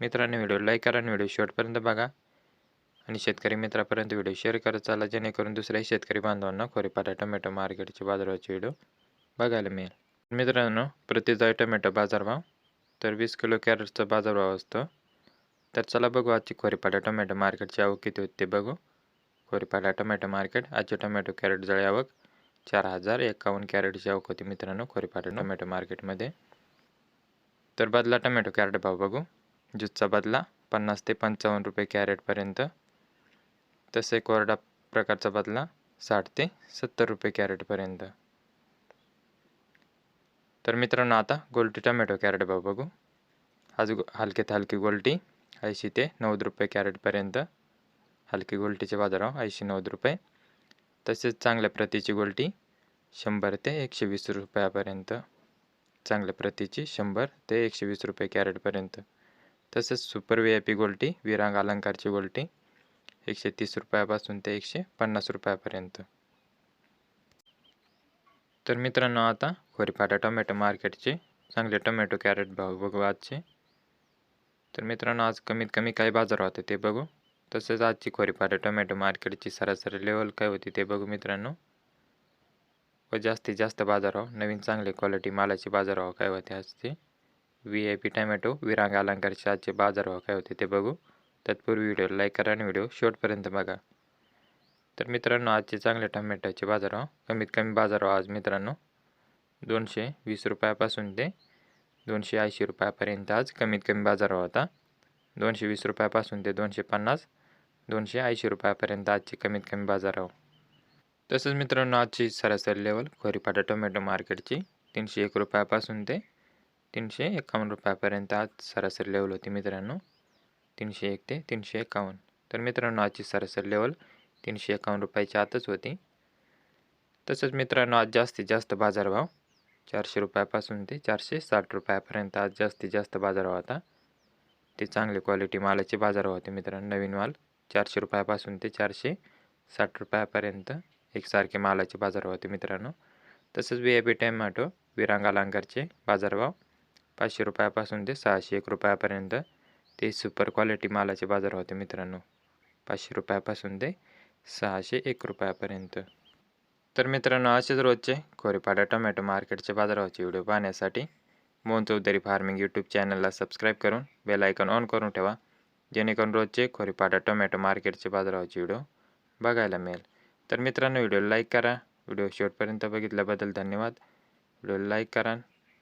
मित्रांनो video like करा आणि व्हिडिओ शेवटपर्यंत बघा. आणि शेतकरी मित्रापर्यंत व्हिडिओ शेअर करत चाला जेणेकरून दुसऱ्याही शेतकरी बांधवांना खोरेपाटा टोमॅटो मार्केटचे बाजाराचे व्हिडिओ बघायला मिळेल. मित्रांनो प्रतिजाय टोमॅटो बाजारभाव तर वीस किलो कॅरेटचा बाजारभाव असतो. तर चला बघू आजची खोरेपाटा टोमॅटो मार्केटची आवक किती होती ते बघू. खोरेपाटा टोमॅटो मार्केट आजचे टोमॅटो कॅरेट जळी आवक चार हजार एकावन्न कॅरेटची आवक होती मित्रांनो खोरेपाटा टोमॅटो मार्केटमध्ये तर बदला टोमॅटो कॅरेट भाव बघू. ज्यूसचा बदला पन्नास ते पंचावन्न रुपये कॅरेटपर्यंत तसे कोरडा प्रकारचा बदला साठ ते सत्तर रुपये कॅरेटपर्यंत तर मित्रांनो आता गोल्टी टमॅटो कॅरेट भाव बघू. आज हलक्यात हलकी गोल्टी ऐंशी ते नव्वद रुपये कॅरेटपर्यंत हलकी गोल्टीचे बाजाराव ऐंशी नव्वद रुपये. तसेच चांगल्या प्रतीची गोल्टी शंभर ते एकशे वीस रुपयापर्यंत. चांगल्या प्रतीची शंभर ते एकशे वीस रुपये कॅरेटपर्यंत तसेच सुपर व्ही आय पी गोल्टी विरांग अलंकारची गोल्टी एकशे तीस रुपयापासून ते एकशे पन्नास रुपयापर्यंत. तर मित्रांनो आता खोरीपाटा टोमॅटो मार्केटचे चांगले टोमॅटो कॅरेट भाव बघू आजचे. तर मित्रांनो आज कमीत कमी काय बाजार होते ते बघू. तसेच आजची खोरीपाटा टोमॅटो मार्केटची सरासरी लेवल काय होती ते बघू मित्रांनो. व जास्तीत जास्त बाजारभाव नवीन चांगले क्वालिटी मालाचे बाजारभाव काय होते आजचे. व्ही आय पी टॅमॅटो विरांग अलंकारचे आजचे बाजारभाव काय होते ते बघू. तत्पूर्वी व्हिडिओ लाईक करा आणि व्हिडिओ शेवटपर्यंत बघा. तर मित्रांनो आजचे चांगले टमॅटोचे बाजारभाव. कमीत कमी बाजारभाव आज मित्रांनो दोनशे वीस रुपयापासून ते दोनशे ऐंशी रुपयापर्यंत आज कमीत कमी बाजारभाव होता. दोनशे वीस रुपयापासून ते दोनशे पन्नास दोनशे ऐंशी रुपयापर्यंत आजची कमीत कमी बाजारभाव. तसंच मित्रांनो आजची सरासरी लेवल खोरीपाटा टोमॅटो मार्केटची तीनशे एक रुपयापासून ते तीनशे एकावन्न रुपयापर्यंत आज सरासरी लेवल होती मित्रांनो. तीनशे एक ते तीनशे एकावन्न. तर मित्रांनो आजची सरासरी लेवल तीनशे एकावन्न रुपयाच्या आतच होती. तसंच मित्रांनो आज जास्तीत जास्त बाजारभाव चारशे रुपयापासून ते चारशे साठ रुपयापर्यंत आज जास्तीत जास्त बाजारभाव होता. ते चांगले क्वालिटी मालाचे बाजारभाव होते मित्रांनो नवीन माल चारशे रुपयापासून ते चारशे साठ रुपयापर्यंत एकसारखे मालाचे बाजारभाव होते मित्रांनो. तसंच वी आय पी टॅमॅटो विरांगा लांगरचे बाजारभाव पाचशे रुपयापासून ते सहाशे एक रुपयापर्यंत ते सुपर क्वालिटी मालाचे बाजार होते मित्रांनो. पाचशे रुपयापासून ते सहाशे एक रुपयापर्यंत. तर मित्रांनो असेच रोजचे खोरेपाडा टोमॅटो मार्केटचे बाजारावरचे व्हिडिओ पाहण्यासाठी मोहन चौधरी फार्मिंग यूट्यूब चॅनलला सबस्क्राईब करून बेल आयकॉन ऑन करून ठेवा जेणेकरून रोजचे खोरेपाडा टोमॅटो मार्केटचे बाजारावरचे व्हिडिओ बघायला मिळेल. तर मित्रांनो व्हिडिओ लाईक करा. व्हिडिओ शेवटपर्यंत बघितल्याबद्दल धन्यवाद. व्हिडिओ लाईक करा.